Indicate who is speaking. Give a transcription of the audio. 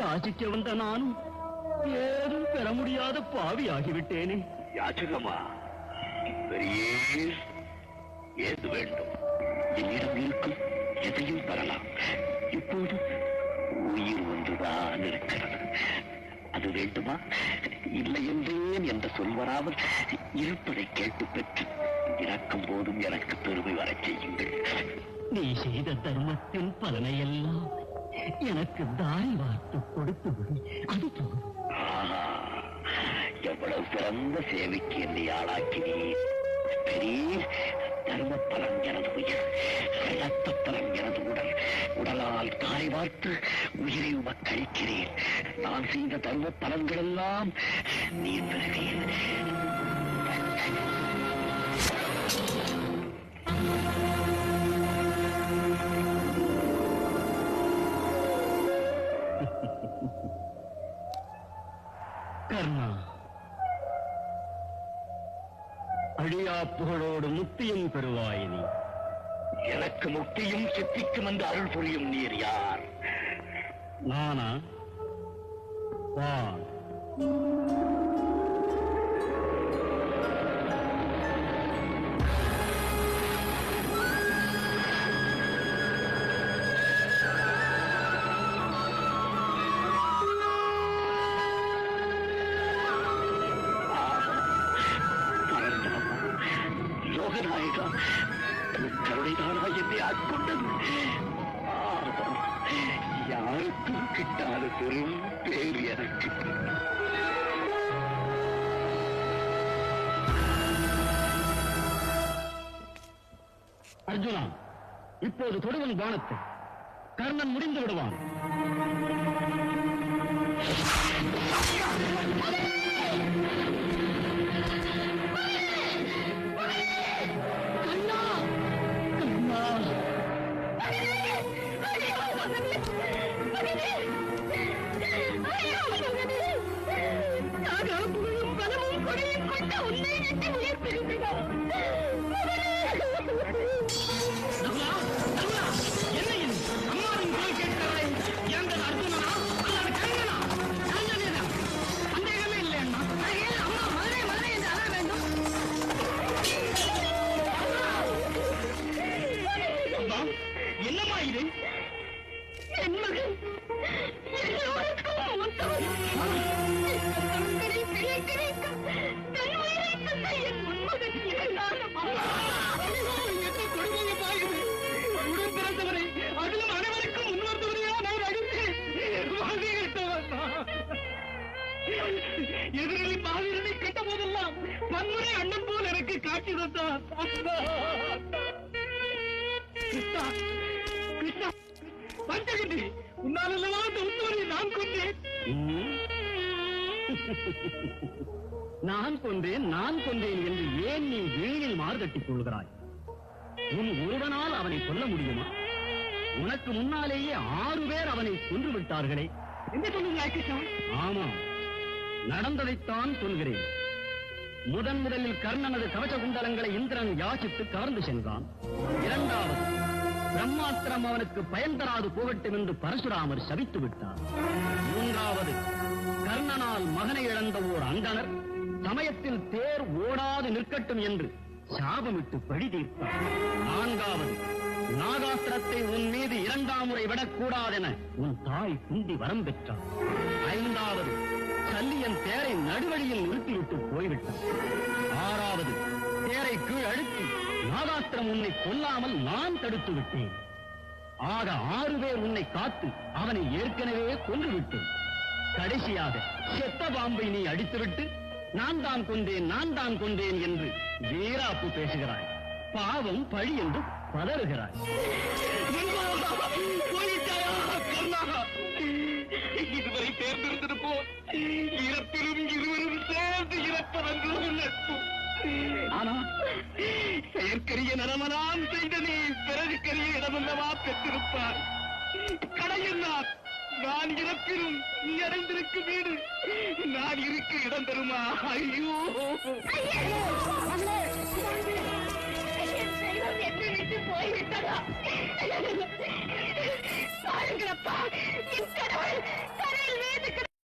Speaker 1: யாசிக்க வந்த நானும் ஏதும் பெற முடியாத பாவி ஆகிவிட்டேனே
Speaker 2: யாச்சகமா ஏது வேண்டும்? என்னிடம் இருக்கும் எதையும் பெறலாம். இப்போது உயிர் ஒன்றுதான் இருக்கிறது அது வேண்டுமா? இல்லை என்றேன் என்ற சொல் வராமல் இருப்பதை கேட்டு பெற்று இறக்கும் போதும் எனக்கு பெருமை வரச் செய்யுங்கள்.
Speaker 1: நீ செய்த தர்மத்தின் பலனையெல்லாம் எனக்கு தாரி வார்த்து கொடுத்து விடு. அது
Speaker 2: எவ்வளவு சிறந்த சேவைக்கு என்னை ஆளாக்கினீர். பெரிய தர்ம பலம் எனது உயிர் ரத்த பலம் எனது உடல் உடலால் தாய் வார்த்து உயிரை உமக்களிக்கிறேன். நான் செய்த தர்ம பலன்கள் எல்லாம் நீர் பெறுவீர்.
Speaker 1: கர்ணா அழியா புகழோடு முக்தியும் பெறுவாய் நீ.
Speaker 2: எனக்கு முக்தியும் சித்திக்கும் என்று அருள் புரியும் நீர் யார்?
Speaker 1: நானா? வா
Speaker 2: லோகநாயகா கருணைதானா என்னை ஆட்கொண்டது யாருக்கும் கிட்டாத பெரும் பேர் எனக்கு.
Speaker 1: அர்ஜுனா இப்போது தொடுவன் பானத்தை கர்ணன் முடிந்து விடுவான். நகுலா, காட்சி தந்தான் கிருஷ்ணா கிருஷ்ணா பஞ்சகண்டி உன்னால் அல்லவா அந்த உத்தவரை நான் கொண்டேன் நான் கொண்டேன் நான் கொண்டேன் என்று ஏன் நீ வீணில் மாறுதட்டிக் கொள்கிறாய் உன் ஒருவனால் அவனை கொல்ல முடியுமா? உனக்கு முன்னாலேயே ஆறு பேர் அவனை கொன்று விட்டார்களே என்ன கிருஷ்ணா? ஆமாம் நடந்ததைத்தான் சொல்கிறேன். முதன் முதலில் கர்ணனது கவச குண்டலங்களை இந்திரன் யாசித்து கவர்ந்து சென்றான். இரண்டாவது பிரம்மாஸ்திரம் அவனுக்கு பயன் தராது போகட்டும் என்று பரசுராமர் சபித்து விட்டார். மூன்றாவது கர்ணனால் மகனை இழந்த ஓர் அந்தனர் சமயத்தில் தேர் ஓடாது நிற்கட்டும் என்று சாபமிட்டு பழி தீர்த்தார் நான்காவது நாகாஸ்திரத்தை உன் மீது இரண்டாம் முறை விடக்கூடாதென உன் தாய் குந்தி வரம் பெற்றார் ஐந்தாவது சல்லியன் தேரை நடுவழியில் நிறுத்திவிட்டு போய்விட்டான். ஆறாவது தேரை கீழ் அழுத்தி நாகாஸ்திரம் உன்னை கொல்லாமல் நான் தடுத்து விட்டேன். ஆக ஆறு பேர் உன்னை காத்து அவனை ஏற்கனவே கொன்று விட்டேன் கடைசியாக செத்த பாம்பை நீ அடித்துவிட்டு நான் தான் கொண்டேன் நான் தான் கொண்டேன் என்று வீராப்பு பேசுகிறாய். பாவம் பழி என்று பதறுகிறாய்? இதுவரை தேர்ந்தெடுத்தது போ இறப்பிலும் இருவரும் சேர்ந்து இறப்பதென்று நட்பு ஆனா செயற்கரிய நரமனான் செய்த நீ பிறகுக்கரிய இடமல்லவா பெற்றிருப்பார் கடையெல்லாம் நான் இறப்பினும் நீ அடைந்திருக்கும் வீடு நான் இருக்க இடம் தருமா? ஐயோ.